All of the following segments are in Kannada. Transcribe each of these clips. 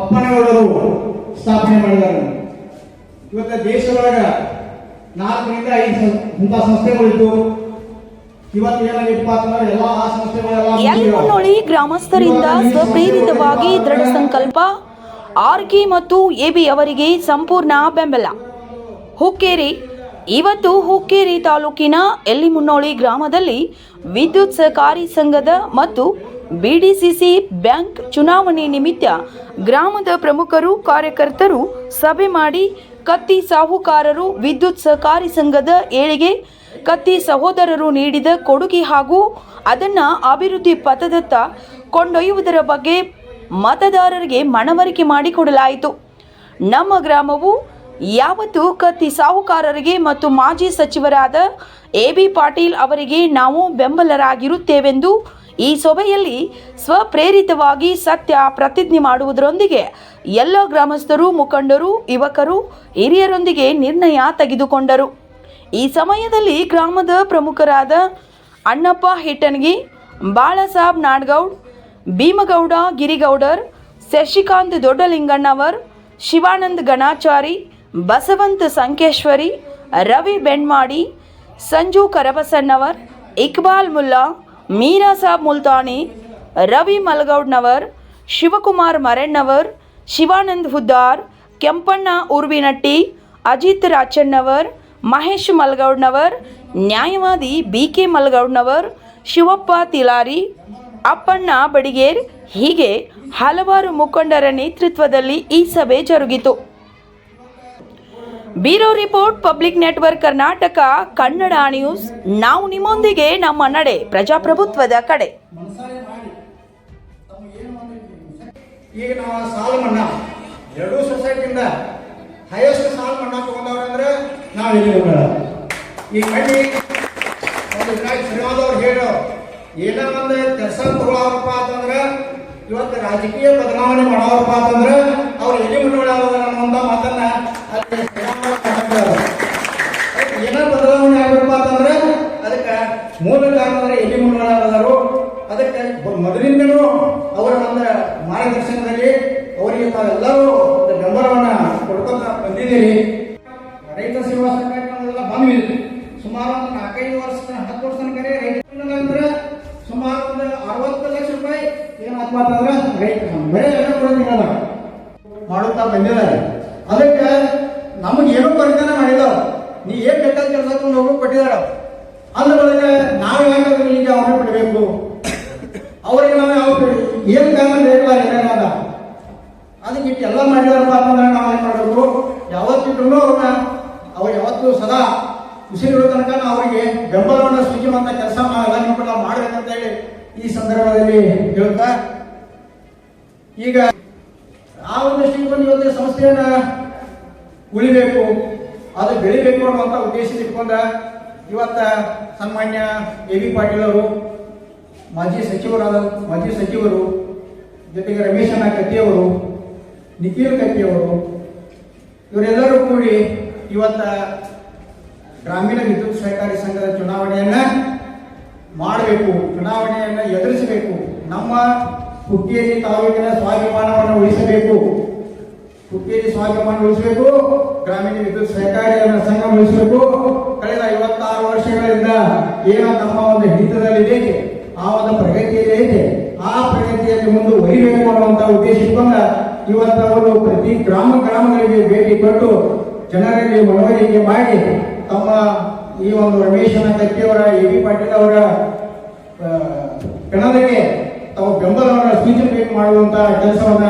ಅಪ್ಪನಗೌಡರು ಸ್ಥಾಪನೆ ಮಾಡಿದ್ದಾರೆ. ಇವತ್ತು ದೇಶದೊಳಗ ನಾಲ್ಕರಿಂದ ಐದು ಇಂಥ ಸಂಸ್ಥೆಗಳಿದ್ದು ಯಲ್ಮನೊಳಿ ಗ್ರಾಮಸ್ಥರಿಂದ ಸ್ವಪ್ರೇರಿತವಾಗಿ ದೃಢ ಸಂಕಲ್ಪ ಆರ್ಕೆ ಮತ್ತು ಎಬಿ ಅವರಿಗೆ ಸಂಪೂರ್ಣ ಬೆಂಬಲ. ಹುಕ್ಕೇರಿ ಇವತ್ತು ಹುಕ್ಕೇರಿ ತಾಲೂಕಿನ ಎಲ್ಲಿಮುನ್ನೋಳಿ ಗ್ರಾಮದಲ್ಲಿ ವಿದ್ಯುತ್ ಸಹಕಾರಿ ಸಂಘದ ಮತ್ತು ಬಿಡಿಸಿಸಿ ಬ್ಯಾಂಕ್ ಚುನಾವಣೆ ನಿಮಿತ್ತ ಗ್ರಾಮದ ಪ್ರಮುಖರು, ಕಾರ್ಯಕರ್ತರು ಸಭೆ ಮಾಡಿ ಕತ್ತಿ ಸಾಹುಕಾರರು ವಿದ್ಯುತ್ ಸಹಕಾರಿ ಸಂಘದ ಏಳಿಗೆ ಕತ್ತಿ ಸಹೋದರರು ನೀಡಿದ ಕೊಡುಗೆ ಹಾಗೂ ಅದನ್ನು ಅಭಿವೃದ್ಧಿ ಪಥದತ್ತ ಕೊಂಡೊಯ್ಯುವುದರ ಬಗ್ಗೆ ಮತದಾರರಿಗೆ ಮನವರಿಕೆ ಮಾಡಿಕೊಡಲಾಯಿತು. ನಮ್ಮ ಗ್ರಾಮವು ಯಾವತ್ತು ಕತ್ತಿ ಸಾಹುಕಾರರಿಗೆ ಮತ್ತು ಮಾಜಿ ಸಚಿವರಾದ ಎ ಬಿ ಪಾಟೀಲ್ ಅವರಿಗೆ ನಾವು ಬೆಂಬಲರಾಗಿರುತ್ತೇವೆಂದು ಈ ಸಭೆಯಲ್ಲಿ ಸ್ವಪ್ರೇರಿತವಾಗಿ ಸತ್ಯ ಪ್ರತಿಜ್ಞೆ ಮಾಡುವುದರೊಂದಿಗೆ ಎಲ್ಲ ಗ್ರಾಮಸ್ಥರು, ಮುಖಂಡರು, ಯುವಕರು, ಹಿರಿಯರೊಂದಿಗೆ ನಿರ್ಣಯ ತೆಗೆದುಕೊಂಡರು. ಈ ಸಮಯದಲ್ಲಿ ಗ್ರಾಮದ ಪ್ರಮುಖರಾದ ಅಣ್ಣಪ್ಪ ಹಿಟ್ಟನ್ಗಿ ಬಾಳಸಾಬ್ ನಾಡ್ಗೌಡ್, ಭೀಮಗೌಡ, ಗಿರಿಗೌಡರ್, ಶಶಿಕಾಂತ್ ದೊಡ್ಡಲಿಂಗಣ್ಣವರ್, ಶಿವಾನಂದ್ ಗಣಾಚಾರಿ ಬಸವಂತ್ ಸಂಕೇಶ್ವರಿ, ರವಿ ಬೆಣ್ಮಾಡಿ, ಸಂಜು ಕರಬಸಣ್ಣವರ್, ಇಕ್ಬಾಲ್ ಮುಲ್ಲಾ, ಮೀರಾ ಸಾಬ್ ಮುಲ್ತಾನಿ, ರವಿ ಮಲ್ಗೌಡ್ನವರ್, ಶಿವಕುಮಾರ್ ಮರಣ್ಣವರ್, ಶಿವಾನಂದ್ ಹುದ್ದಾರ್, ಕೆಂಪಣ್ಣ ಉರ್ವಿನಟ್ಟಿ, ಅಜಿತ್ ರಾಚಣ್ಣವರ್, ಮಹೇಶ್ ಮಲ್ಗೌಡ್ನವರ್, ನ್ಯಾಯವಾದಿ ಬಿ ಕೆ ಮಲ್ಗೌಡ್ನವರ್, ಶಿವಪ್ಪ ತಿಲಾರಿ, ಅಪ್ಪಣ್ಣ ಬಡಿಗೇರ್ ಹೀಗೆ ಹಲವಾರು ಮುಖಂಡರ ನೇತೃತ್ವದಲ್ಲಿ ಈ ಸಭೆ ಜರುಗಿತು. Bureau report, public network Karnataka, Kannada news. ನಾವು ನಿಮ್ಮೊಂದಿಗೆ ನಮ್ಮ ನಡೆ, ಪ್ರಜಾಪ್ರಭುತ್ವದ ಕಡೆ. ಈಗ ನಾವು ಸಾಲ ಮನ್ನಾ. ಎರಡೂ ಸೊಸೈಟಿಯಿಂದ ಹೈಯೆಸ್ಟ್ ಸಾಲ ಮನ್ನಾ ತಗೊಂಡವ್ರು ಅಂದ್ರೆ ನಾವು ಇಲ್ಲಿ ಈ ಕಣ್ಣಿ, ಒಂದು ವಿನಾಯಕ್ ಶ್ರೀನಿವಾಸ್ ಅವ್ರು ಹೇಳೋ ಏನೋ ಒಂದು ಕೆಲಸ ತಗೊಳ್ಳೋರಪ್ಪ ಅಂತಂದ್ರೆ, ಇವತ್ತು ರಾಜಕೀಯ ಬದಲಾವಣೆ ಮಾಡೋರಪ್ಪ ಅಂತಂದ್ರೆ, ಅವ್ರು ಎಲ್ಲಿ ಮುಂದೆ ಅನ್ನೋ ಮಾತನ್ನ ಅಲ್ಲಿ ಏನೋ ಬದಲಾವಣೆ ಆಗಬೇಕಪ್ಪ ಅಂತಂದ್ರೆ ಅದಕ್ಕೆ ಮೂಲ ಕಾರಣ ಅಂದ್ರೆ ಎಲ್ಲಿ ಮುನ್ನೋಳಾಗದರು ಅದಕ್ಕೆ ಮೊದಲಿಂದಲೂ ಅವರ ಒಂದು ಮಾರ್ಗದರ್ಶನದಲ್ಲಿ ಅವರಿಗೆ ತಾವೆಲ್ಲರೂ ಒಂದು ಬೆಂಬಲವನ್ನ ಕೊಡ್ಕೊಂತ ಬಂದಿದ್ದೀರಿ ರೈತ ಸೇವಾ ಸಹಕಾರಿ ಸಂಘದೆಲ್ಲ ಬಂದ್ವಿ ಸುಮಾರು ಒಂದು ನಾಲ್ಕೈದು ವರ್ಷ ಹತ್ತು ವರ್ಷ ತನಕ ರೈತ ಸಂಘ ಅಂದ್ರೆ ಸುಮಾರು ಒಂದು ಅರವತ್ತು ಲಕ್ಷ ರೂಪಾಯಿ ಏನಾಗ್ತಪ್ಪ ಅಂತಂದ್ರೆ ರೈತ ಬರೀ ಎಲ್ಲ ಕೊಡೋದಿಲ್ಲ ಮಾಡುತ್ತಾ ಬಂದಿದ್ದಾರೆ ಅದಕ್ಕೆ ನಮಗೆ ಏನೋ ಪರಿಧಾನ ಮಾಡಿದಾರ ನೀ ಏನ್ ಬೇಕಾದ ಕೆಲಸ ತಗೊಂಡು ಹೋಗೋ ಕೊಟ್ಟಿದಾರ ಅದ್ರ ಬದಲಿಗೆ ನಾವು ಯಾಕಾದ್ರೂ ಈಗ ಅವ್ರನ್ನ ಬಿಡಬೇಕು ಅವರಿಗೆ ನಾವು ಯಾವ ಏನ್ ಕಾರಣ ಬೇಕಲ್ಲ ಏನೇನಾದ ಅದಕ್ಕೆ ಇಟ್ಟು ಎಲ್ಲ ಮಾಡಿದಾರಪ್ಪ ಅಂತಂದ್ರೆ ನಾವು ಏನ್ ಮಾಡಬೇಕು ಯಾವತ್ತಿದ್ರು ಅವ್ರನ್ನ ಅವ್ರು ಯಾವತ್ತೂ ಸದಾ ಉಸಿರಿರೋ ತನಕ ನಾವು ಅವರಿಗೆ ಬೆಂಬಲವನ್ನು ಸೂಚಿಸುವಂತ ಕೆಲಸ ನಾವೆಲ್ಲ ನಿಮ್ಮನ್ನ ಮಾಡ್ಬೇಕಂತ ಹೇಳಿ ಈ ಸಂದರ್ಭದಲ್ಲಿ ಹೇಳ್ತಾ ಈಗ ಆ ಒಂದು ದೃಷ್ಟಿಕೋನ ಇವತ್ತು ಸಂಸ್ಥೆಯನ್ನ ಉಳಿಬೇಕು, ಅದು ಬೆಳಿಬೇಕು ಅನ್ನುವಂಥ ಉದ್ದೇಶ ಇಟ್ಕೊಂಡ ಇವತ್ತ ಸನ್ಮಾನ್ಯ ಎ ಬಿ ಪಾಟೀಲ್ ಅವರು, ಮಾಜಿ ಸಚಿವರಾದ, ಮಾಜಿ ಸಚಿವರು, ಜೊತೆಗೆ ರಮೇಶನ ಕತ್ತಿಯವರು ನಿಖಿಲ್ ಕತ್ತಿಯವರು ಇವರೆಲ್ಲರೂ ಕೂಡಿ ಇವತ್ತ ಗ್ರಾಮೀಣ ವಿದ್ಯುತ್ ಸಹಕಾರಿ ಸಂಘದ ಚುನಾವಣೆಯನ್ನ ಮಾಡಬೇಕು, ಚುನಾವಣೆಯನ್ನ ಎದುರಿಸಬೇಕು. ನಮ್ಮ ಹುಕ್ಕೇರಿ ತಾಲೂಕಿನ ಸ್ವಾಭಿಮಾನವನ್ನು ಉಳಿಸಬೇಕು. ಹುಕ್ಕೇರಿ ಸ್ವಾಭಿಮಾನ ಉಳಿಸಬೇಕು. ಗ್ರಾಮೀಣ ವಿದ್ಯುತ್ ಸಹಕಾರಿ ಸಂಘ ಉಳಿಸಬೇಕು. ಕಳೆದ ಐವತ್ತಾರು ವರ್ಷಗಳಿಂದ ಏನೋ ತಮ್ಮ ಒಂದು ಹಿಡಿತದಲ್ಲಿದೆ ಆ ಒಂದು ಪ್ರಗತಿಯಲ್ಲಿ ಐತೆ ಆ ಪ್ರಗತಿಯಲ್ಲಿ ಮುಂದುವರಿಬೇಕು ಅನ್ನುವಂತ ಉದ್ದೇಶ ಇವತ್ತವರು ಪ್ರತಿ ಗ್ರಾಮ ಗ್ರಾಮಗಳಿಗೆ ಭೇಟಿ ಕೊಟ್ಟು ಜನರಲ್ಲಿ ಮನವರಿಕೆ ಮಾಡಿ ತಮ್ಮ ಈ ಒಂದು ರಮೇಶನ ಕತ್ತಿಯವರ ಎ ಬಿ ಪಾಟೀಲ್ ಅವರ ಆ, ತಾವು ಬೆಂಬಲವನ್ನು ಸೂಚಿಸಬೇಕು ಮಾಡುವಂತ ಕೆಲಸವನ್ನ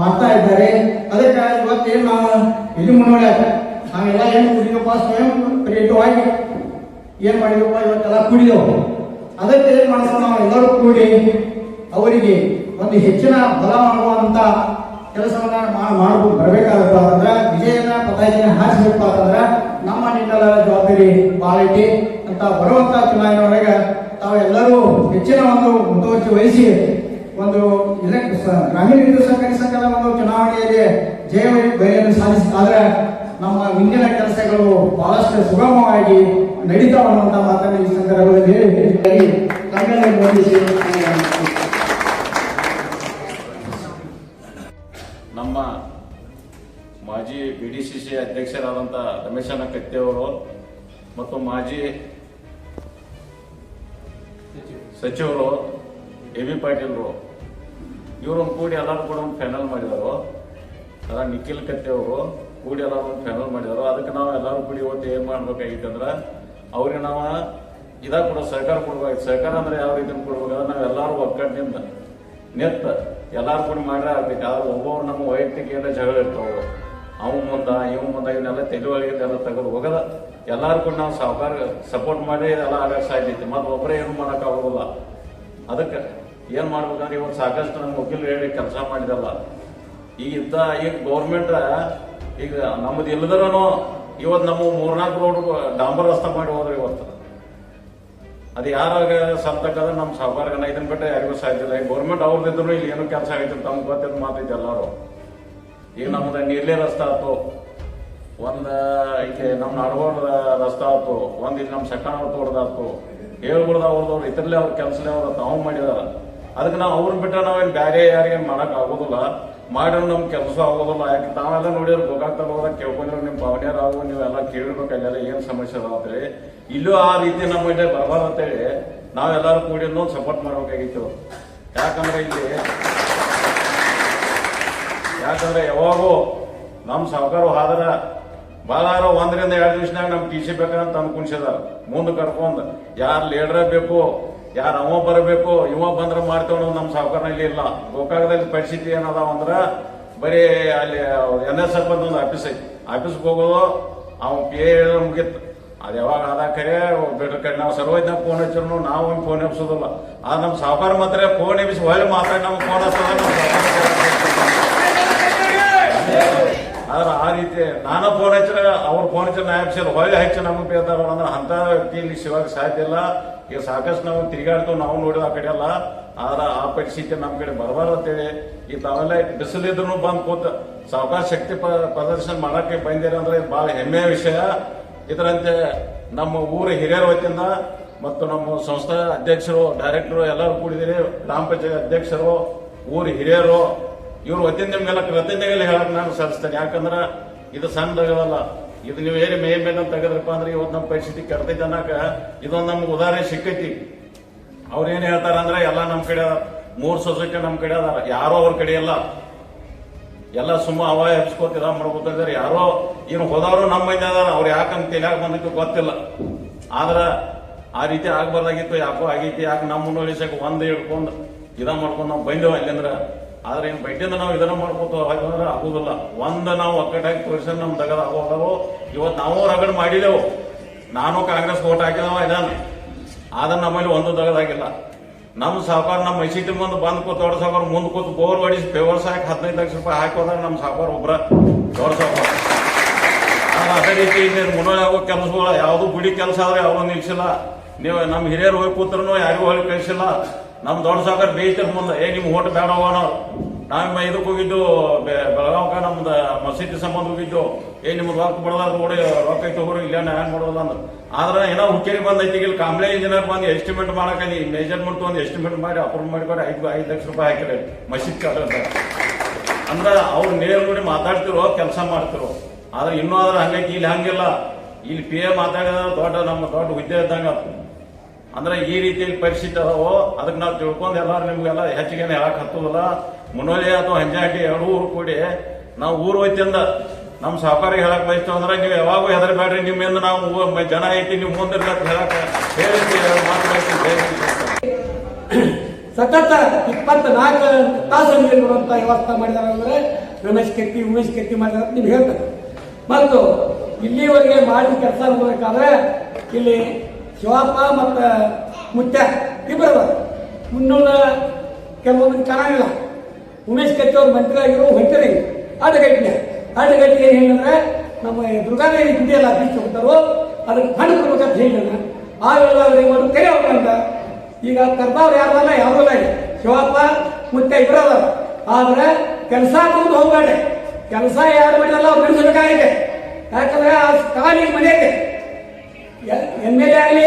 ಮಾಡ್ತಾ ಇದ್ದಾರೆ. ಅದಕ್ಕೆ ಇವತ್ತೇನು ನಾವು ಇಲ್ಲಿ ನಾವು ನಾವೆಲ್ಲ ಏನು ಕುಡಿದಪ್ಪ ಸ್ವಯಂ ಪ್ರೇರಿತವಾಗಿ ಏನ್ ಮಾಡಿದಪ್ಪ ಇವತ್ತೆಲ್ಲ ಕುಡಿದೆವು. ಅದಕ್ಕೆ ಏನ್ ಮಾಡ್ತೀವಿ ನಾವು ಎಲ್ಲರೂ ಕೂಡಿ ಅವರಿಗೆ ಒಂದು ಹೆಚ್ಚಿನ ಬಲ ಮಾಡುವಂತ ಕೆಲಸವನ್ನ ಮಾಡಬೇಕು ಬರ್ಬೇಕಾಗತ್ತ. ಅಂದ್ರೆ ವಿಜಯನ ಪತಾಯಿನ ಹಾರಿಸಬೇಕು. ಅಂತಂದ್ರೆ ನಮ್ಮ ನಿನ್ನೆಲ್ಲರ ಜವಾಬ್ದಾರಿ ಐತಿ ಅಂತ ಬರುವಂತ ಚುನಾವಣೆ ಒಳಗೆ ತಾವೆಲ್ಲರೂ ಹೆಚ್ಚಿನ ಒಂದು ಮುತುವರ್ಜಿ ವಹಿಸಿ ಒಂದು ಗ್ರಾಮೀಣ ವಿದ್ಯುತ್ ಸಹಕಾರಿ ಸಂಘದ ಒಂದು ಚುನಾವಣೆಯಲ್ಲಿ ಜಯ ಬಯಲು ಸಾಧಿಸಿದ್ರೆ ನಮ್ಮ ಮುಂದಿನ ಕೆಲಸಗಳು ಬಹಳಷ್ಟು ಸುಗಮವಾಗಿ ನಡೀತಾವ ಅನ್ನುವಂತ ಮಾತನ್ನು ಈ ಸಂದರ್ಭದಲ್ಲಿ ಹೇಳಿ. ನಮ್ಮ ಮಾಜಿ ಬಿ ಡಿ ಸಿ ಸಿ ಅಧ್ಯಕ್ಷರಾದಂಥ ರಮೇಶಣ್ಣ ಕತ್ತೆಯವರು ಮತ್ತು ಮಾಜಿ ಸಚಿವರು ಎ ಬಿ ಪಾಟೀಲ್ರು ಇವ್ರನ್ನ ಕೂಡಿ ಎಲ್ಲರೂ ಕೂಡ ಒಂದು ಫೈನಲ್ ಮಾಡಿದರು ಅದ ನಿಖಿಲ್ ಕತ್ತೆಯವರು ಕೂಡಿ ಎಲ್ಲರೂ ಒಂದು ಫೈನಲ್ ಮಾಡಿದರು, ಅದಕ್ಕೆ ನಾವು ಎಲ್ಲರೂ ಕೂಡಿ ಇವತ್ತು ಏನು ಮಾಡ್ಬೇಕಾಗಿತ್ತಂದ್ರೆ ಅವ್ರಿಗೆ ನಾವು ಇದಾಗ ಕೂಡ ಸಹಕಾರ ಕೊಡ್ಬೇಕು ಸಹಕಾರ ಅಂದ್ರೆ ಯಾವ ರೀತಿ ಕೊಡ್ಬೇಕಾದ್ರೆ ನಾವು ಎಲ್ಲರೂ ಒಗ್ಗಟ್ಟಿನಿಂದ ನೆತ್ತ ಎಲ್ಲರೂ ಕೂಡ ಮಾಡ್ರೆ ಆಗ್ತೈತಿ ಆದ್ರೆ ಒಬ್ಬೊಬ್ರು ನಮ್ಮ ವೈಯಕ್ತಿಕ ಏನೋ ಜಗಳ ಇರ್ತಾವ ಅವ್ ಮುಂದ, ಇವ್ ಮುಂದ, ಇವನ್ನೆಲ್ಲ ತಲೆ ಒಳಗೆ ಎಲ್ಲ ತೆಗೆದು ಹೋಗದ. ಎಲ್ಲಾರು ಕೂಡ ನಾವು ಸಾವುಕಾರ ಸಪೋರ್ಟ್ ಮಾಡಿ ಎಲ್ಲ ಆಗಕ್ಕೆ ಸಾಧ್ಯತೆ ಮತ್ತೆ ಒಬ್ಬರೇ ಏನು ಮಾಡಕ್ ಆಗೋದಿಲ್ಲ. ಅದಕ್ಕೆ ಏನ್ ಮಾಡ್ಬೇಕಂದ್ರೆ ಇವತ್ತು ಸಾಕಷ್ಟು ನಮ್ಗೆ ವಕೀಲ್ ಹೇಳಿ ಕೆಲಸ ಮಾಡಿದಲ್ಲ. ಈಗ ಇದ್ದ ಈಗ ಗೌರ್ಮೆಂಟ್ ಈಗ ನಮ್ದು ಇಲ್ಲದ್ರೂ ಇವತ್ತು ನಮ್ಮ ಮೂರ್ನಾಲ್ಕು ರೋಡ್ ಡಾಂಬರ್ ರಸ್ತೆ ಮಾಡಿ ಹೋದ್ರೆ ಇವತ್ತು. ಅದು ಯಾರಾಗ ಸತ್ತಕ್ಕಂದ್ರೆ ನಮ್ಮ ಸಹಕಾರ ಇದನ್ನ ಬಿಟ್ಟು ಯಾರಿಗೂ ಸಾಧ್ಯ ಇಲ್ಲ ಗೌರ್ಮೆಂಟ್ ಅವ್ರದ್ದು ಇಲ್ಲಿ ಏನು ಕೆಲಸ ಆಗೈತೆ ತಮ್ಗೆ ಗೊತ್ತಿದ್ದು ಮಾತೈತೆ ಎಲ್ಲರೂ. ಈಗ ನಮ್ದು ನೀರ್ಲೆ ರಸ್ತೆ ಆಯ್ತು. ಒಂದು ಐತೆ ನಮ್ಮ ನಡಗೋಡ ರಸ್ತೆ ಆಯ್ತು. ಒಂದು ಇಲ್ಲಿ ನಮ್ಮ ಸಕ್ಕಣ ತೋಡ್ದಾತು ಹೇಳ್ಬಿಡ್ದ ಅವ್ರದವ್ರು ಇತರಲ್ಲೇ ಅವ್ರ ಕೆಲಸಲೇ ಅವ್ರ ತಾವು ಮಾಡಿದಾರ. ಅದಕ್ಕೆ ನಾವು ಅವ್ರನ್ನ ಬಿಟ್ಟ ನಾವೇನು ಬೇರೆ ಯಾರಿಗೆ ಮಾಡಕ್ ಆಗೋದಿಲ್ಲ. ಮಾಡಿದ್ರೆ ನಮ್ ಕೆಲಸ ಆಗೋದಿಲ್ಲ. ಯಾಕೆ ತಾವೆಲ್ಲ ನೋಡಿದ್ರೆ ಗೋಕಾಕ್ತಲ್ಲಿ ಹೋದಾಗ ಕೇಳ್ಕೊಂಡ್ರೆ ನಿಮ್ಮ ಆಗೋ ನೀವೆಲ್ಲ ಕೇಳ್ಬೇಕು ಅಲ್ಲೆಲ್ಲ ಏನ್ ಸಮಸ್ಯೆ ಆದ್ರೆ. ಇಲ್ಲೂ ಆ ರೀತಿ ನಮ್ಮ ಬರಬಾರ ಅಂತೇಳಿ ನಾವೆಲ್ಲರೂ ಕೂಡಿ ಸಪೋರ್ಟ್ ಮಾಡ್ಬೇಕಾಗಿತ್ತು. ಯಾಕಂದ್ರೆ ಇಲ್ಲಿ ಯಾಕಂದ್ರೆ ಯಾವಾಗೂ ನಮ್ಮ ಸಹಕಾರ ಹಾದ್ರ ಬಾಲಾರ ಒಂದರಿಂದ ಎರಡು ದಿವಸನಾಗ ನಮ್ ಟಿ ಸಿ ಬೇಕಂತ ತಂದು ಮುಂದೆ ಕರ್ಕೊಂಡ್ ಯಾರು ಲೀಡರ್ ಬೇಕು, ಯಾರು ಅವ ಬರಬೇಕು, ಇವ ಬಂದ್ರೆ ಮಾಡ್ತೇವೆ ಅನ್ನೋದು ನಮ್ಮ ಇಲ್ಲಿ ಇಲ್ಲ. ಗೋಕಾಕದಲ್ಲಿ ಪರಿಸ್ಥಿತಿ ಏನದಾವ ಅಂದ್ರ ಬರೀ ಅಲ್ಲಿ ಎನ್ ಎಸ್ ಎಫ್ ಅಂತ ಒಂದು ಆಫೀಸ್ ಐತಿ ಆಫೀಸ್ಗೆ ಹೋಗೋದು ಅವ್ನು ಪಿ ಎ ಮುಗಿತ್ತು ಅದು ಯಾವಾಗ ಆದ ಕರೆ ಬೇಟ್ರ ಕಡೆ ನಾವು ಸರ್ವಜ್ಞ ಫೋನ್ ಹಚ್ಚಿರು ನಾವು ಫೋನ್ ಎಬ್ಸೋದಿಲ್ಲ. ಆ ನಮ್ಮ ಸಹಕಾರ ಮಾತ್ರ ಫೋನ್ ಎಬ್ಸಿ ಹೊಳ್ಳಿ ಮಾತಾಡಿ ನಮ್ಗೆ ಫೋನ್ ಹಚ್ಚೋದ ನಮ್ಮ ಆದ್ರೆ ಆ ರೀತಿ ನಾನು ಫೋನ್ ಹಚ್ಚಿನ ಅವ್ರ ಫೋನ್ ಹಚ್ಚಿ ನಾ ಹಚ್ಚಿಲ್ಲ ಹೊಳ್ಳಿ ಹಚ್ಚಿ ನಮಗೆ ಬೇದಾರ ಅಂದ್ರೆ ಅಂತ ವ್ಯಕ್ತಿ ಇಲ್ಲಿ ಸಾಧ್ಯ ಇಲ್ಲ. ಈಗ ಸಾಕಷ್ಟು ನಾವು ತಿರುಗಾಡ್ತೇವೆ, ನಾವು ನೋಡಿದ ಆ ಕಡೆ ಎಲ್ಲ. ಆದ್ರೆ ಆ ಪರಿಸ್ಥಿತಿ ನಮ್ಮ ಕಡೆ ಬರಬಾರ್ದು ಅಂತೇಳಿ. ಈ ತಾವೆಲ್ಲ ಬಿಸಿಲಿದ್ರು ಬಂದು ಕೂತ ಸಾವಕಾಶ ಶಕ್ತಿ ಪ್ರದರ್ಶನ ಮಾಡಕ್ಕೆ ಬಂದಿರ ಅಂದ್ರೆ ಬಹಳ ಹೆಮ್ಮೆಯ ವಿಷಯ. ಇದರಂತೆ ನಮ್ಮ ಊರ ಹಿರಿಯರ ವತಿಯಿಂದ ಮತ್ತು ನಮ್ಮ ಸಂಸ್ಥೆ ಅಧ್ಯಕ್ಷರು, ಡೈರೆಕ್ಟರು ಎಲ್ಲರೂ ಕೂಡಿದಿರಿ. ಗ್ರಾಮ ಪಂಚಾಯತ್ ಅಧ್ಯಕ್ಷರು, ಊರ ಹಿರಿಯರು ಇವ್ರ ವತಿಯಿಂದ ನಿಮ್ಗೆಲ್ಲ ಕೃತಜ್ಞತೆಗಳು ಹೇಳಕ್ ನಾನು ಸಲ್ಲಿಸ್ತೇನೆ ಯಾಕಂದ್ರೆ ಇದು ಸಣ್ಣದಾಗಲ್ಲ ಇದು ನೀವು ಏನು ಮೇ ಮೇಲೆ ತೆಗೆದ್ರಪ್ಪ ಅಂದ್ರೆ ಇವತ್ತು ನಮ್ಮ ಪರಿಸ್ಥಿತಿ ಕೆಡ್ತೈತೆ ಅನ್ನಕ ಇದೊಂದು ನಮ್ಗೆ ಉದಾಹರಣೆ ಸಿಕ್ಕೈತಿ. ಅವ್ರು ಏನ್ ಹೇಳ್ತಾರ ಅಂದ್ರೆ ಎಲ್ಲ ನಮ್ಮ ಕಡೆ ಮೂರು ಸೊಸೈಟಿ ನಮ್ಮ ಕಡೆ ಅದಾರ. ಯಾರೋ ಅವ್ರ ಕಡೆ ಎಲ್ಲ. ಎಲ್ಲ ಸುಮ್ಮ ಅವ ಎಬ್ಸ್ಕೋತಿರ ಮಾಡ್ಕೋತಿದ್ದಾರೆ ಯಾರೋ ಇವ್ರು ಹೋದವರು ನಮ್ಮ ಮಂದಿ ಅದಾರ. ಅವ್ರು ಯಾಕಂತ ತಿಳಿಯಾಕ ಬಂದಿತ್ತು ಗೊತ್ತಿಲ್ಲ. ಆದ್ರೆ ಆ ರೀತಿ ಆಗ್ಬಾರ್ದಾಗಿತ್ತು, ಯಾಕೋ ಆಗೈತಿ, ಯಾಕೆ ನಮ್ಮ ಮುನ್ನೋಳಿಸಕ್ ಒಂದು ಹಿಡ್ಕೊಂಡು ಇದ ಮಾಡ್ಕೊಂಡು ನಾವು ಬಂದೇವ. ಅಲ್ಲಿಂದ್ರ ಆದ್ರೆ ಏನ್ ಬೈಟಿಂದ ನಾವು ಇದನ್ನ ಮಾಡ್ಕೋತ ಹೋದ್ರೆ ಆಗುದಿಲ್ಲ. ಒಂದ್ ನಾವು ಒಕ್ಕಟಾಗಿ ಪೊಸಿಷನ್ ನಮ್ ತಗದ ಆಗೋದವು ಇವತ್ತು ನಾವು ರಗಡ್ ಮಾಡಿದೆವು. ನಾನು ಕಾಂಗ್ರೆಸ್ ಓಟ್ ಹಾಕಿದವ ಇದನ್. ಆದ್ರೆ ನಮ್ಮಲ್ಲಿ ಒಂದು ತಗದಾಗಿಲ್ಲ. ನಮ್ಮ ಸಹಕಾರ ನಮ್ಮ ಮೈಸೀಟಿ ಮುಂದೆ ಬಂದ್ ಕೂತ್ ದೊಡ್ಡ ಸಾವುಕಾರ ಮುಂದ್ ಕೂತ್ ಬೋರ್ ಹೊಡಿಸಿ ಪೇವರ್ಸ್ ಹಾಕಿ ಹದಿನೈದು ಲಕ್ಷ ರೂಪಾಯಿ ಹಾಕೋದ್ರೆ ನಮ್ಮ ಸಾವುಕಾರ ಒಬ್ರ ದೊಡ್ಡ ಸಾವುಕಾರ. ಅದೇ ರೀತಿ ಮುನ್ನೋಳಿ ಆಗೋ ಕೆಲಸಗಳು ಯಾವ್ದು ಗುಡಿ ಕೆಲಸ ಆದ್ರೆ ಯಾವ್ದು ನಿಲ್ಸಿಲ್ಲ. ನೀವು ನಮ್ಮ ಹಿರಿಯರು ಹೋಗಿ ಕೂತ್ರು ಯಾರಿಗೂ ಹೋಗಿ ಕಳಿಸಿಲ್ಲ. ನಮ್ಮ ದೊಡ್ಡ ಸಾಕರ್ ಬೇಯಿಸ್ತಾರೆ ಮುಂದೆ. ಏ, ನಿಮ್ಗೆ ಹೋಟೆಲ್ ಬೇಡ ಹೋಗೋಣ ನಾವು. ಇದಕ್ಕೆ ಹೋಗಿದ್ದು ಬೆಳಗಾವ್ಕ ನಮ್ದು ಮಸೀದಿ ಸಂಬಂಧ ಹೋಗಿದ್ದು. ಏ, ನಿಮ್ಗೆ ರೊಕ್ಕ ಬಿಡದ ನೋಡಿ, ರೊಕ್ಕ ಐತೆ ಇಲ್ಲ ಹ್ಯಾಂಗ್ ಮಾಡೋದು ಅಂದ್ರೆ ಆದ್ರೆ ಏನೋ ಹುಕ್ಕೇರಿ ಬಂದೈತಿ ಇಲ್ಲಿ. ಕಾಂಬ್ಳೆ ಇಂಜಿನಿಯರ್ ಬಂದು ಎಸ್ಟಿಮೇಟ್ ಮಾಡಕ್ಕೆ ಮೆಜರ್ಮೆಂಟ್ ಒಂದು ಎಸ್ಟಿಮೇಟ್ ಮಾಡಿ ಅಪ್ರೂವ್ ಮಾಡಿಕೊಡಿ ಐದು ಐದು ಲಕ್ಷ ರೂಪಾಯಿ ಹಾಕಿರಿ ಮಸೀದ್ ಕಟ್ಟ ಅಂದ್ರೆ ಅವ್ರು ನೇರ ನೋಡಿ ಮಾತಾಡ್ತಿರೋ, ಕೆಲಸ ಮಾಡ್ತಿರೋ. ಆದ್ರೆ ಇನ್ನೂ ಆದ್ರೆ ಹಂಗೈತಿ, ಇಲ್ಲಿ ಹಂಗಿಲ್ಲ. ಇಲ್ಲಿ ಪಿ ಎ ಮಾತಾಡಿದ್ರೆ ದೊಡ್ಡ ನಮ್ಮ ದೊಡ್ಡ ಹುದ್ದೆ ಇದ್ದಂಗ. ಅಂದ್ರೆ ಈ ರೀತಿಯಲ್ಲಿ ಪರಿಸ್ಥಿತಿ ಅದಾವೋ, ಅದಕ್ಕೆ ನಾವು ತಿಳ್ಕೊಂಡು ಎಲ್ಲಾರು ನಿಮ್ಗೆಲ್ಲ ಹೆಚ್ಚಿಗೆ ಹೇಳಕ್ ಹತ್ತದಲ್ಲ ಮುನೋಲಿ ಅಥವಾ ಹಂಜಾಟಿ ಎರಡು ಊರು ಕೂಡಿ ನಾವು ಊರು ಹೋಯ್ತಿಂದ ನಮ್ಮ ಸಹಕಾರಿಗೆ ಹೇಳಕ್ ಬಯಸ್ತೇವೆ ಅಂದ್ರೆ ನೀವು ಯಾವಾಗೂ ಹೆದರಬೇಡ್ರಿ. ನಿಮ್ಮಿಂದ ನಾವು ಜನ ಐತಿ ನೀವು ಮುಂದಿರ್ಬೇಕು ಹೇಳಕ್ ಸತತ ಇಪ್ಪತ್ನಾಲ್ಕು ತಾಸು ನೀರು ವ್ಯವಸ್ಥೆ ಮಾಡಿದಾರೆ ಅಂದ್ರೆ ರಮೇಶ್ ಕೆತ್ತಿ ಉಮೇಶ್ ಕೆತ್ತಿ ಮಾತಾಡ್ತ ಅಂತ ನೀವು ಹೇಳ್ತಾರೆ. ಮತ್ತು ಇಲ್ಲಿವರೆಗೆ ಮಾಡಿದ ಕೆಲಸ ಅನ್ಬೇಕಾದ್ರೆ ಇಲ್ಲಿ ಶಿವಪ್ಪ ಮತ್ತು ಮುತ್ಯ ಇಬ್ಬರು. ಮುನ್ನೂರ ಕೆಲವೊಂದು ಕಾಣಂಗಿಲ್ಲ ಉಮೇಶ್ ಕತ್ತಿ ಅವ್ರ ಮಂತ್ರಿಯಾಗಿರೋ ಹೊಂಟರಿ ಅಡ್ಡಗಟ್ಟಿನ ಅಡ್ಡಗಟ್ಟಿಗೆ ಏನು ಹೇಳಿದ್ರೆ, ನಮ್ಮ ದುರ್ಗಾದೇವಿ ಇದೆಯಲ್ಲ ಬೀಚ್ ಹೋಗ್ತಾರೋ ಅದಕ್ಕೆ ಹಣ್ಣು ಕೊಡ್ಬೇಕಂತ ಹೇಳಿದ ಆಗೆಲ್ಲ ಅವ್ರಿಗೆ ಒಂದು ಕರೆ ಹೋಗ್ರಂತ ಈಗ ಕರ್ಬಾವ್ರು ಯಾರಲ್ಲ ಯಾರು ಇಲ್ಲ. ಶಿವಪ್ಪ ಮುತ್ತ ಇಬ್ಬರಲ್ಲ ಆದ್ರೆ ಕೆಲಸ ಮುಂದೆ ಹೋಗ್ಬೇಡ ಕೆಲಸ ಯಾರು ಮಾಡಿದಲ್ಲ ಅವ್ರು ನಡೆಸಬೇಕಾಗಿದೆ ಯಾಕಂದ್ರೆ ಆ ಕಾಲಿಗೆ ಮನೆ ಐತೆ ಎಂ ಎಲ್ ಎ ಆಗಲಿ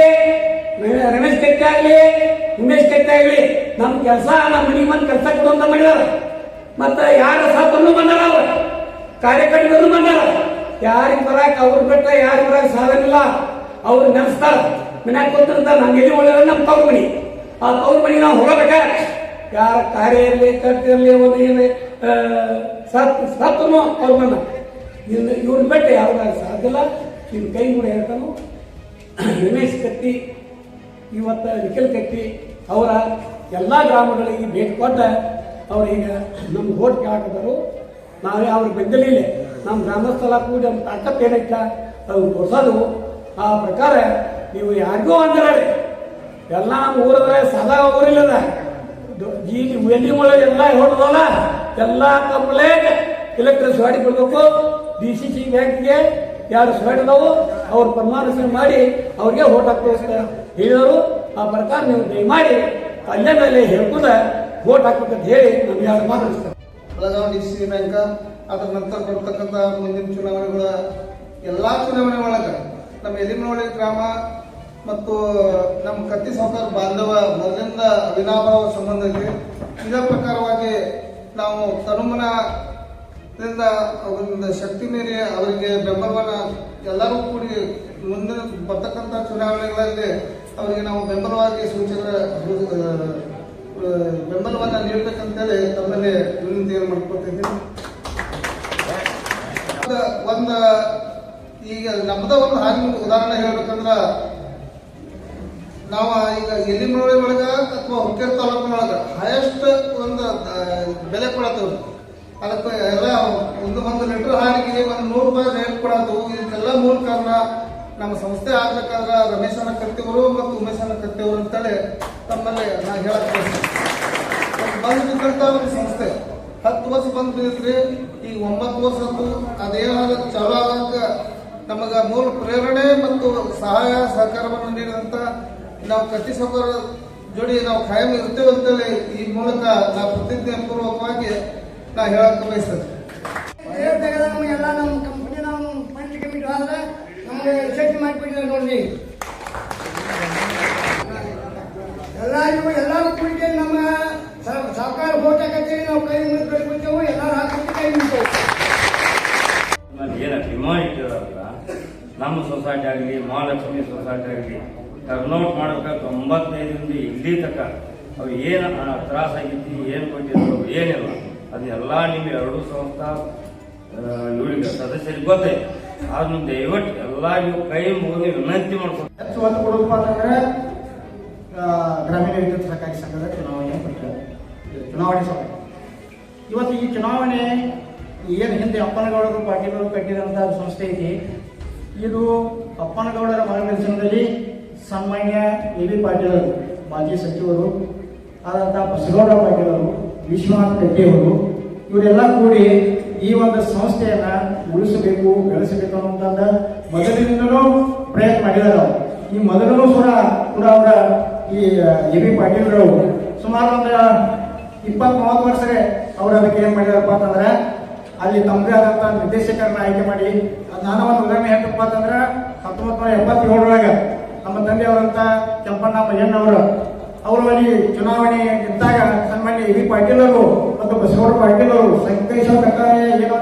ರಮೇಶ್ ಕಟ್ಟಿ ಆಗಲಿ, ಉಮೇಶ್ ಕಟ್ಟಿ ಆಗಲಿ ನಮ್ಮ ಕೆಲಸ ನಮ್ಮ ಮನೆಗೆ ಬಂದು ಕೆಲಸ ಕೊಡುವಂತ ಮಾಡಿದಾರ. ಮತ್ತೆ ಯಾರ ಸಾಥನ್ನು ಬಂದಾರ ಅವ್ರು. ಕಾರ್ಯಕರ್ತರು ಬಂದಾರ. ಯಾರಿಗೆ ಬರಾಕ ಅವ್ರ ಬಿಟ್ಟ ಯಾರಿಗೆ ಬರಾಕ ಸಾಧನಿಲ್ಲ ಅವ್ರು ನೆನೆಸ್ತಾರ, ಮನ್ಯಾಗ ಕೂತಿರ್ತಾರ ನಮ್ಮ ಎಲ್ಲಿ ಒಳ್ಳೆಯ ನಮ್ಮ ತವ್ರ ಮನೆ. ಆ ತವ್ರ ಮನಿ ನಾವು ಹೋಗಬೇಕ ಯಾರ ಕಾರ್ಯ ಇರಲಿ ಕಟ್ಟಿ ಇರಲಿ ಒಂದು ಏನು ಸತ್ ಸತ್ತನು ಅವ್ರು ಬಂದ ಇವ್ರನ್ನ ಬಿಟ್ಟು ಯಾರು ಸಾಧ್ಯ ಇಲ್ಲ. ನಿಮ್ಮ ಕೈ ಕೂಡ ಹೇಳ್ತಾನು ರಮೇಶ್ ಕತ್ತಿ, ಇವತ್ತ ನಿಖಿಲ್ ಕತ್ತಿ ಅವರ ಎಲ್ಲ ಗ್ರಾಮಗಳಿಗೆ ಭೇಟಿ ಕೊಟ್ಟ ಅವ್ರಿಗೆ ನಮ್ಮ ಓಟ್ ಹಾಕಿದರು. ನಾವೇ ಅವ್ರಿಗೆ ಬೆಂಗಲಿಲ್ಲ ನಮ್ಮ ಗ್ರಾಮಸ್ಥಳ ಕೂಡಿ ನಮ್ಮ ತಾಕತ್ ಏನೈತ ಅದು ಕೊಡ್ಸೋದು. ಆ ಪ್ರಕಾರ ನೀವು ಯಾರಿಗೂ ಅಂದ್ರೆ ಎಲ್ಲ ನಮ್ಮ ಊರದ್ರೆ ಸದಾ ಊರಿಲ್ಲದ ಈ ಎಲ್ಲಿ ಒಳಗೆ ಎಲ್ಲ ಹೊಡೆದಲ್ಲ. ಎಲ್ಲ ಕಂಪ್ಲೇಂಟ್ ಎಲೆಕ್ಟ್ರಿಕ್ ಗಾಡಿ ಕೊಡ್ಬೇಕು. ಡಿ ಸಿ ಸಿ ಬ್ಯಾಂಕ್ಗೆ ಯಾರು ಸ್ವಾಡಿದವು ಅವ್ರ ಪರಮಾನುಸರಣೆ ಮಾಡಿ ಅವ್ರಿಗೆ ಓಟ್ ಹಾಕ್ತೇವೆ ಅಂತ ಹೇಳಿದರು ಆ ಪ್ರಕಾರ ನೀವು ದಯಮಾಡಿ ಅಲ್ಲೇ ಮೇಲೆ ಹೇಳ್ಕೊಂಡ ಓಟ್ ಹಾಕ್ಬೇಕಂತ ಹೇಳಿ ನಮ್ಗೆ ಯಾರು ಮಾತಾಡಿಸ್ತಾರೆ. ಡಿ ಅದರ ನಂತರ ಬರ್ತಕ್ಕಂಥ ಮುಂದಿನ ಚುನಾವಣೆಗಳ ಎಲ್ಲ ಚುನಾವಣೆ ಒಳಗೆ ನಮ್ಮ ಎಲಿಮನೋಳಿ ಗ್ರಾಮ ಮತ್ತು ನಮ್ಮ ಕತ್ತಿ ಸಹಕಾರ ಬಾಂಧವ ಮೊದಲಿಂದ ಅವಿನಾಭಾವ ಸಂಬಂಧ ಇದೆ. ಇದರ ಪ್ರಕಾರವಾಗಿ ನಾವು ತನುಮನದಿಂದ ಅವರಿಂದ ಶಕ್ತಿ ಮೀರಿ ಅವರಿಗೆ ಬೆಂಬಲವನ್ನು ಎಲ್ಲರೂ ಕೂಡಿ ಮುಂದಿನ ಬರ್ತಕ್ಕಂಥ ಚುನಾವಣೆಗಳಲ್ಲಿ ಅವರಿಗೆ ನಾವು ಬೆಂಬಲವಾಗಿ ಸೂಚಕರ ಬೆಂಬಲವನ್ನು ನೀಡಬೇಕಂತೇಳಿ ತಮ್ಮಲ್ಲಿ ವಿನಂತಿಯನ್ನು ಮಾಡ್ಕೊತಿದ್ದೀನಿ ಒಂದು, ಈಗ ನಮ್ಮದ ಒಂದು ಹಾಗೆ ಉದಾಹರಣೆ ಹೇಳ್ಬೇಕಂದ್ರ ನಾವು ಈಗ ಎಲ್ಲಿಮನೊಳಿ ಒಳಗ ಅಥವಾ ಹುಕ್ಕೇರಿ ತಾಲೂಕಿನೊಳಗ ಹೈಯೆಸ್ಟ್ ಒಂದು ಬೆಲೆ ಕೊಡತ್ತೇವೆ ಅದಕ್ಕೆ ಎಲ್ಲ ಒಂದು ಒಂದು ಲೀಟರ್ ಹಾಲಿಗೆ ಒಂದು ನೂರು ರೂಪಾಯಿ ರೇಟ್ ಕೊಡೋದು ಇದಕ್ಕೆಲ್ಲ ಮೂಲ ಕಾರಣ ನಮ್ಮ ಸಂಸ್ಥೆ ಆಗ್ಬೇಕಾದ್ರೆ ರಮೇಶನ ಕರ್ತಿವರು ಮತ್ತು ಉಮೇಶನ ಕರ್ತಿವರು ಅಂತೇಳಿ ತಮ್ಮಲ್ಲಿ ನಾ ಹೇಳಕ್. ಬಂದು ಒಂದು ಸಂಸ್ಥೆ. ಹತ್ತು ವರ್ಷ ಬಂದು ಬಿದ್ದಿದ್ರಿ ಈಗ ಒಂಬತ್ತು ವರ್ಷ ಅದು ಅದೇನಾದ ಚಾಲು ಆಗಾಕ ನಮಗ ಮೂಲ ಪ್ರೇರಣೆ ಮತ್ತು ಸಹಾಯ ಸಹಕಾರವನ್ನು ನೀಡಿದಂತ ನಾವು ಕತ್ತಿ ಜೋಡಿ ನಾವು ಖಾಯಂ ಇರ್ತೇವೆ ಅಂತೇಳಿ ಈ ಮೂಲಕ ನಾವು ಪ್ರತಿಜ್ಞೆ ಪೂರ್ವಕವಾಗಿ ನಾ ಹೇಳಕ್ ಬಯಸ್ತೇನೆ ಎಲ್ಲ ನಮ್ಮ ಕಂಪನಿ ನಾವು ಪಂಚ ಆದ್ರೆ ನಮಗೆ ನೋಡ್ರಿ. ಎಲ್ಲರಿಗೂ ಎಲ್ಲರೂ ಕೂಡಿಗೆ ನಮ್ಮ ಸರ್ಕಾರ ನಾವು ಕೈ ಮುಗಿದು ಬೆಳ್ಕೊತೇವೆ ಎಲ್ಲರೂ ಹಾಕಿ ಕೈ ಮುಗಿತೇವೆ ಏನು ಡಿಮಾಂಡ್ ಇಟ್ಟಿರೋಲ್ಲ ನಮ್ಮ ಸೊಸೈಟಿ ಆಗಲಿ, ಮಹಾಲಕ್ಷ್ಮಿ ಸೊಸೈಟಿ ಆಗಲಿ ಟರ್ನ್ಔಟ್ ಮಾಡಬೇಕಾದ್ರೆ ತೊಂಬತ್ತೈದರಿಂದ ಇಲ್ಲಿ ತನಕ. ಅವು ಏನು ತ್ರಾಸ ಆಗೈತಿ ಏನು ಕೊಟ್ಟಿದ್ರು ಏನಿಲ್ಲ. ಅದನ್ನೆಲ್ಲ ನಿಮ್ಮ ಎರಡು ಸಂಸ್ಥಾ ಸದಸ್ಯರಿಗೆ ಗೊತ್ತೈತೆ ಆದ್ರೂ ದಯವಿಟ್ಟು ಎಲ್ಲ ನೀವು ಕೈ ಮುಗಿದು ವಿನಂತಿ ಮಾಡ್ಕೊಂಡು ಹೆಚ್ಚು ಒತ್ತು ಕೊಡೋದಪ್ಪ ಅಂತಂದ್ರೆ ಗ್ರಾಮೀಣ ವಿದ್ಯುತ್ ಸಹಕಾರಿ ಸಂಘದ ಚುನಾವಣೆ ಚುನಾವಣೆ ಸಭೆ. ಇವತ್ತು ಈ ಚುನಾವಣೆ ಏನು ಹಿಂದೆ ಅಪ್ಪನಗೌಡರು ಪಾಟೀಲರು ಕಟ್ಟಿದಂಥ ಸಂಸ್ಥೆ ಐತಿ ಇದು ಅಪ್ಪನಗೌಡರ ಮಾರ್ಗದರ್ಶನದಲ್ಲಿ ಸನ್ಮಾನ್ಯ ಎ ಬಿ ಪಾಟೀಲರು, ಮಾಜಿ ಸಚಿವರು ಆದಂಥ ಬಸಗೌಡ ಪಾಟೀಲರು ವಿಶ್ವನಾಥ್ ಕಟ್ಟಿಯವರು ಇವರೆಲ್ಲ ಕೂಡಿ ಈ ಒಂದು ಸಂಸ್ಥೆಯನ್ನ ಉಳಿಸಬೇಕು, ಬೆಳೆಸಬೇಕು ಅನ್ನುವಂಥದ್ದು ಮೊದಲಿನಿಂದಲೂ ಪ್ರಯತ್ನ ಮಾಡಿದ್ದಾರೆ ಅವರು. ಈ ಮೊದಲೂ ಕೂಡ ಕೂಡ ಅವರ ಈ ಎ ಬಿ ಪಾಟೀಲ್ರು ಸುಮಾರು ಒಂದು ಇಪ್ಪತ್ತ್ ಮೂವತ್ತು ವರ್ಷ ಅವರು ಅದಕ್ಕೆ ಏನ್ ಮಾಡಿದಾರಪ್ಪ ಅಂತಂದ್ರೆ, ಅಲ್ಲಿ ತಮ್ಮದೇ ಆದಂತ ನಿರ್ದೇಶಕರನ್ನ ಆಯ್ಕೆ ಮಾಡಿ ನಾನು ಒಂದು ಉದಾಹರಣೆ ಹೇಳ್ತಪ್ಪ ಅಂತಂದ್ರೆ ಹತ್ತೊಂಬತ್ತು ನೂರ ಎಪ್ಪತ್ತೇಳರೊಳಗೆ ನಮ್ಮ ತಂದೆಯವರಂತ ಕೆಂಪಣ್ಣ ಮಯ್ಯಣ್ಣವರು ಅವರು ಅಲ್ಲಿ ಚುನಾವಣೆ ನಿಂತಾಗ ಸನ್ಮಾನ್ಯ ಎ ಬಿ ಪಾಟೀಲ್ ಅವರು ಮತ್ತು ಬಸವರ ಪಾಟೀಲ್ ಅವರು ಸಂಕೇಶ್ವರ ಪ್ರಕಾರ ಏನು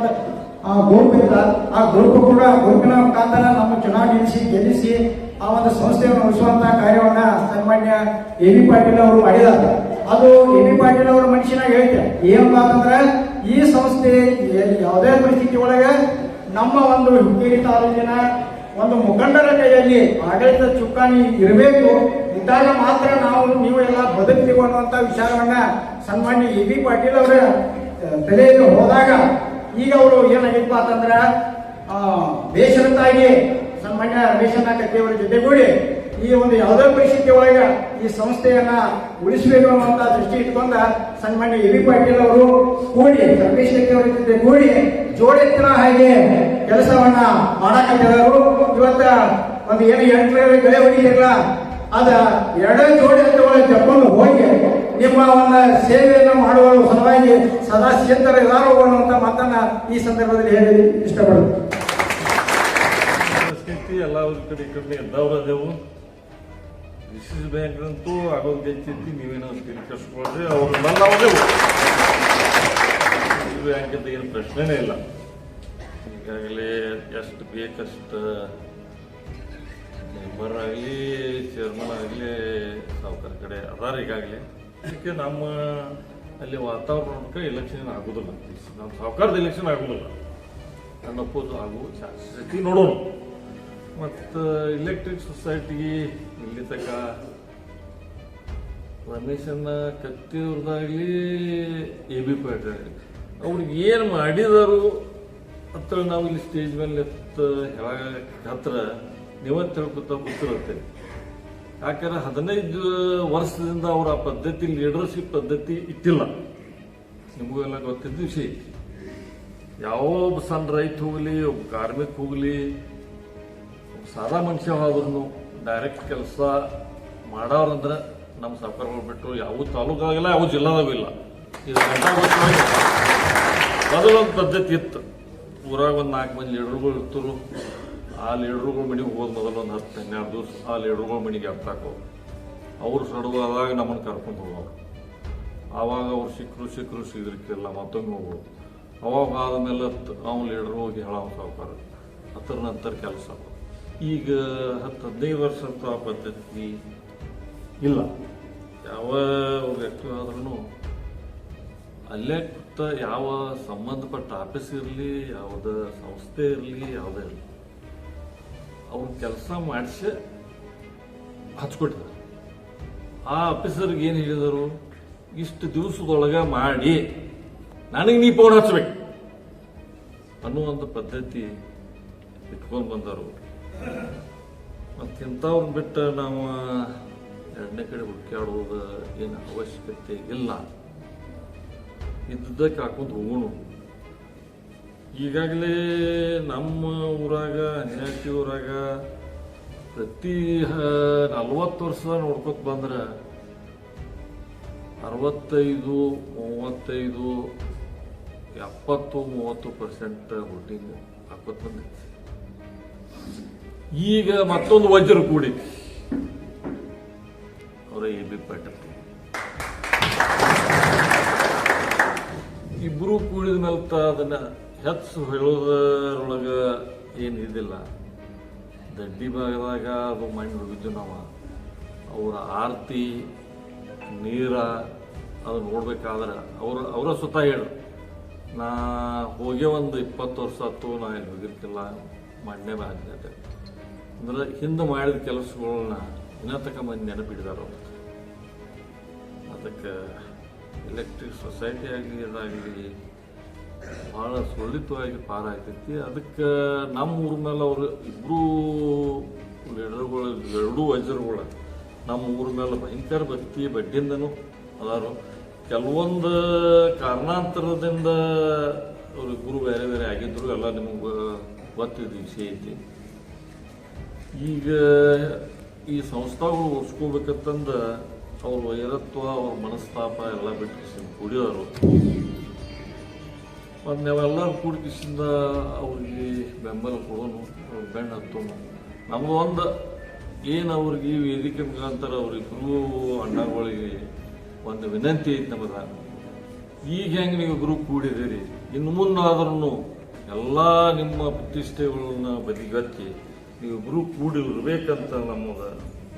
ಆ ಗ್ರೂಪ್ ಇಲ್ಲ ಆ ಗ್ರೂಪ್ ಕೂಡ ಗ್ರೂಪಿನ ಮುಖಾಂತರ ನಮ್ಮ ಚುನಾವಣೆ ಗೆಲ್ಲಿಸಿ ಆ ಒಂದು ಸಂಸ್ಥೆಯನ್ನು ಉಳಿಸುವಂತ ಕಾರ್ಯವನ್ನ ಸನ್ಮಾನ್ಯ ಎ ಬಿ ಪಾಟೀಲ್ ಅವರು ಮಾಡಿದ್ದಾರೆ. ಅದು ಎ ಬಿ ಪಾಟೀಲ್ ಅವರ ಮನುಷ್ಯನ ಹೇಳ್ತಾರೆ ಏನಪ್ಪ ಅಂತಂದ್ರೆ ಈ ಸಂಸ್ಥೆ ಯಾವುದೇ ಪರಿಸ್ಥಿತಿ ಒಳಗೆ ನಮ್ಮ ಒಂದು ಹುಕ್ಕೇರಿ ತಾಲೂಕಿನ ಒಂದು ಮುಖಂಡರ ಕೈಯಲ್ಲಿ ಆಡಳಿತ ಚುಕ್ಕಾಣಿ ಇರಬೇಕು. ಇದ್ದಾಗ ಮಾತ್ರ ನಾವು ನೀವು ಎಲ್ಲ ಬದುಕ್ತೀವಿ ಅನ್ನುವಂಥ ವಿಚಾರವನ್ನ ಸನ್ಮಾನ್ಯ ಎ ಬಿ ಪಾಟೀಲ್ ಅವರ ತಲೆಯಲ್ಲಿ ಹೋದಾಗ ಈಗ ಅವರು ಏನಾಗಿತ್ತು ಅಂತಂದ್ರ ಬೇಷರತ್ತಾಗಿ ಸನ್ಮಾನ್ಯ ರಮೇಶಣ್ಣ ಕತ್ತಿಯವರ ಜೊತೆಗೂಡಿ ಈ ಒಂದು ಯಾವುದೇ ಪರಿಸ್ಥಿತಿ ಒಳಗ ಈ ಸಂಸ್ಥೆಯನ್ನ ಉಳಿಸಬೇಕು ಅನ್ನುವಂತ ದೃಷ್ಟಿ ಇಟ್ಕೊಂಡ ಸನ್ಮಾನ್ಯ ಎ ಬಿ ಪಾಟೀಲ್ ಅವರು ಕೂಡಿ, ರಮೇಶ್ ಅವರ ಜೊತೆ ಕೂಡಿ ಜೋಡೆತ್ತಿನ ಹಾಗೆ ಕೆಲಸವನ್ನ ಮಾಡಕ್ಕೆ ಇವತ್ತ ಒಂದು ಏನು ಎಂಟು ಬೆಳೆ ಹೊಡಿಲಿಲ್ಲ ಅದ ಎರಡೇ ಜೋಡಿ ಎತ್ತುಗಳ ತಕೊಂಡು ಹೋಗಿ ನಿಮ್ಮ ಒಂದು ಸೇವೆಯನ್ನು ಮಾಡುವ ಸಲುವಾಗಿ ಸದಾ ಸಿದ್ಧರಿದ್ದಾರೋ ಅನ್ನುವಂತ ಮಾತನ್ನ ಈ ಸಂದರ್ಭದಲ್ಲಿ ಹೇಳಿ ಇಷ್ಟಪಡ್ತೀನಿ ಎಲ್ಲ ಅವ್ರ ಕಡೆ ಈ ಕಡೆ ಎದ್ದವರದೇವು ವಿಶೇಷ ಬ್ಯಾಂಕ್ ಅಂತೂ ಆಗೋದು ಹೆಚ್ಚೈತಿ ನೀವೇನೋ ತಿಳಿ ಕರ್ಸ್ಕೊಳ್ರಿ ಅವ್ರನ್ನೆಲ್ಲ ಅವರೇವು ಬ್ಯಾಂಕ್ ಅಂತ ಏನು ಪ್ರಶ್ನೆನೇ ಇಲ್ಲ. ಈಗಾಗಲೇ ಎಷ್ಟು ಬೇಕಷ್ಟು ಮೆಂಬರ್ ಆಗಲಿ ಚೇರ್ಮನ್ ಆಗಲಿ ಸಾವುಕಾರ ಕಡೆ ಅದಾರ ಈಗಾಗಲಿ. ಅದಕ್ಕೆ ನಮ್ಮ ಅಲ್ಲಿ ವಾತಾವರಣಕ್ಕೆ ಎಲೆಕ್ಷನ್ ಆಗೋದಿಲ್ಲ. ನಮ್ಮ ಸಾವುಕಾರದ ಎಲೆಕ್ಷನ್ ಆಗೋದಿಲ್ಲ. ನನ್ನ ಅಪೋಸ್ ಆಗುವ ಚಾನ್ಸಸ್ ಐತಿ ನೋಡೋಣ. ಮತ್ತು ಇಲೆಕ್ಟ್ರಿಕ್ ಸೊಸೈಟಿಗೆ ಇಲ್ಲಿ ತನಕ ರಮೇಶನ್ನ ಕತ್ತಿಯವ್ರದ್ದಾಗಲಿ ಎ ಬಿ ಪಾಟೀಲ್ ಅವ್ರಿಗೆ ಏನು ಮಾಡಿದರು ಅಂತ ನಾವು ಇಲ್ಲಿ ಸ್ಟೇಜ್ ಮೇಲೆ ಎತ್ತ ಹೇಳ ಹತ್ರ ನೀವೇ ತಿಳ್ಕೊತ ಗೊತ್ತಿರುತ್ತೆ ಯಾಕಂದ್ರೆ ಹದಿನೈದು ವರ್ಷದಿಂದ ಅವರ ಪದ್ಧತಿ ಲೀಡರ್ಶಿಪ್ ಪದ್ಧತಿ ಇಟ್ಟಿಲ್ಲ. ನಿಮಗೂ ಎಲ್ಲ ಗೊತ್ತಿದ್ದ ವಿಷಯ ಯಾವ ಒಬ್ಬ ಸಣ್ಣ ರೈತ ಹೋಗಲಿ, ಒಬ್ಬ ಕಾರ್ಮಿಕ ಹೋಗಲಿ ಸಾದಾ ಮನುಷ್ಯ ಹೋದ್ರು ಡೈರೆಕ್ಟ್ ಕೆಲಸ ಮಾಡೋರಂದ್ರೆ ನಮ್ಮ ಸರ್ಕಾರಗಳು ಬಿಟ್ಟು ಯಾವ ತಾಲೂಕಾಗಿಲ್ಲ ಯಾವ ಜಿಲ್ಲಾದಾಗೂ ಇಲ್ಲ. ಮೊದಲೊಂದು ಪದ್ಧತಿ ಇತ್ತು. ಊರಾಗ ಒಂದು ನಾಲ್ಕು ಮಂದಿ ಲೀಡರ್ಗಳು ಇರ್ತರು ಆ ಲೀಡ್ರುಗಳ ಮನೆಗೆ ಹೋಗೋದು ಮೊದಲೊಂದು ಹತ್ತು, ಹನ್ನೆರಡು ದಿವಸ ಆ ಲೀಡ್ರುಗಳ ಮನೆಗೆ ಎತ್ತಾಕೋ ಅವರು ಸಡುವಾದಾಗ ನಮ್ಮನ್ನು ಕರ್ಕೊಂಡು ಹೋಗೋರು. ಆವಾಗ ಅವ್ರು ಸಿಕ್ಕರು ಸಿಕ್ಕರು ಸಿಗಲಿಕ್ಕಿಲ್ಲ ಮತ್ತೊಮ್ಮೆ ಹೋಗೋರು. ಅವಾಗ ಆದಮೇಲೆ ಅವ್ನು ಲೀಡರ್ ಹೋಗಿ ಹೇಳೋ ಸಾವುಕಾರ ಅದರ ನಂತರ ಕೆಲಸ ಈಗ ಹತ್ತು ಹದಿನೈದು ವರ್ಷ ಅಂತ ಆ ಪದ್ಧತಿ ಇಲ್ಲ. ಯಾವ ವ್ಯಕ್ತಿ ಆದ್ರೂ ಅಲ್ಲೇ ಕೂತ ಯಾವ ಸಂಬಂಧಪಟ್ಟ ಆಫೀಸ್ ಇರಲಿ, ಯಾವುದೇ ಸಂಸ್ಥೆ ಇರಲಿ, ಯಾವುದೇ ಇರಲಿ. ಅವ್ರ ಕೆಲಸ ಮಾಡಿಸಿ ಹಚ್ಕೊಟ್ಟಿದ್ದಾರೆ ಆ ಆಫೀಸರ್ಗೆ ಏನು ಹೇಳಿದರು? ಇಷ್ಟು ದಿವಸದೊಳಗೆ ಮಾಡಿ, ನನಗೆ ನೀ ಫೋನ್ ಹಚ್ಬೇಕು ಅನ್ನುವಂಥ ಪದ್ಧತಿ ಇಟ್ಕೊಂಡು ಬಂದರು ಮತ್ತು ಇಂಥವ್ರನ್ನ ಬಿಟ್ಟು ನಾವು ಎರಡನೇ ಕಡೆ ಹುಡುಕಾಡುವುದು ಏನು ಅವಶ್ಯಕತೆ ಇಲ್ಲ. ಇದ್ದಕ್ಕೆ ಹಾಕೊಂಡು ಹೋಗೋಣ. ಈಗಾಗಲೇ ನಮ್ಮ ಊರಾಗ ಅನ್ಯಾಸಿ ಊರಾಗ ಪ್ರತಿ ನಲ್ವತ್ತು ವರ್ಷ ನೋಡ್ಕೊತ ಬಂದ್ರೆ ಅರವತ್ತೈದು, ಮೂವತ್ತೈದು, ಎಪ್ಪತ್ತು, ಮೂವತ್ತು ಪರ್ಸೆಂಟ್ ಹೋಲ್ಡಿಂಗ್ ಹಾಕೋತ್ ಬಂದೈತಿ. ಈಗ ಮತ್ತೊಂದು ವಜ್ರ ಕೂಡಿ. ಅವರ ಎ ಬಿ ಪಾಟೀಲ್. ಇಬ್ರು ಕೂಡಿದ ಮೇಲೆ ಅದನ್ನ ಹೆಚ್ಚು ಹೇಳೋದ್ರೊಳಗೆ ಏನು ಇದಿಲ್ಲ ದಡ್ಡಿ ಭಾಗದಾಗ ಅದು ಮಣ್ಣು ಹೋಗಿದ್ದು ನಾವು ಅವರ ಆರತಿ ನೀರ ಅದು ನೋಡ್ಬೇಕಾದ್ರೆ ಅವರು ಅವರ ಸುತ್ತ ಹೇಳು ನಾ ಹೋಗಿ ಒಂದು ಇಪ್ಪತ್ತು ವರ್ಷ ಆಯ್ತು ನಾ ಇಲ್ಲಿ ಹೋಗಿರ್ತಿಲ್ಲ ಮಣ್ಣೆ ಬಾಗಿದೆ ಅಂದ್ರೆ ಹಿಂದೆ ಮಾಡಿದ ಕೆಲಸಗಳನ್ನ ಇನ್ನ ತಕ ಮಂದಿ ನೆನಪಿಡಿದಾರ ಅದಕ್ಕೆ ಎಲೆಕ್ಟ್ರಿಕ್ ಸೊಸೈಟಿ ಆಗಲಿ ಇದಾಗಲಿ ಭಾಳ ಸುರಳಿತವಾಗಿ ಪಾರ ಆಗ್ತೈತಿ ಅದಕ್ಕೆ ನಮ್ಮ ಊರ ಮೇಲೆ ಅವರು ಇಬ್ಬರೂ ಲೀಡರ್ಗಳು, ಎರಡೂ ವಜ್ರಗಳು ನಮ್ಮ ಊರ ಮೇಲೆ ಭಯಂಕರ ಭಕ್ತಿ ಬಡ್ಡಿಯಿಂದನೂ ಅದಾರು. ಕೆಲವೊಂದು ಕಾರಣಾಂತರದಿಂದ ಅವರಿಬ್ಬರು ಬೇರೆ ಬೇರೆ ಆಗಿದ್ದರು ಎಲ್ಲ ನಿಮಗೆ ಗೊತ್ತಿದ್ದ ವಿಷಯ ಐತಿ. ಈಗ ಈ ಸಂಸ್ಥೆಗಳು ಉಳಿಸ್ಕೋಬೇಕಂತಂದು ಅವ್ರ ವೈರತ್ವ, ಅವ್ರ ಮನಸ್ತಾಪ ಎಲ್ಲ ಬಿಟ್ಟು ಕುಡಿಯೋರು ಮತ್ತು ನಾವೆಲ್ಲರೂ ಕೂಡಿಸಿಂದ ಅವ್ರಿಗೆ ಬೆಂಬಲ ಕೊಡೋನು, ಅವ್ರ ಬೆನ್ನು ಹತ್ತೋನು. ನಮ್ಗೆ ಒಂದು, ಏನು ಅವ್ರಿಗೆ ಈ ವೇದಿಕೆ ಮುಖಾಂತರ ಅವರಿಬ್ಬರು ಅಣ್ಣಗಳಿಗೆ ಒಂದು ವಿನಂತಿ ಐತೆ ನಮಗೆ. ಈಗ ಹೆಂಗೆ ನೀವು ಗ್ರೂಪ್ ಕೂಡಿದ್ದೀರಿ ಇನ್ನು ಮುಂದಾದ್ರೂ ಎಲ್ಲ ನಿಮ್ಮ ಪ್ರತಿಷ್ಠೆಗಳನ್ನ ಬದಿಗತ್ತಿ ನೀವು ಗ್ರೂಪ್ ಕೂಡಿರ್ಬೇಕಂತ ನಮ್ಮದು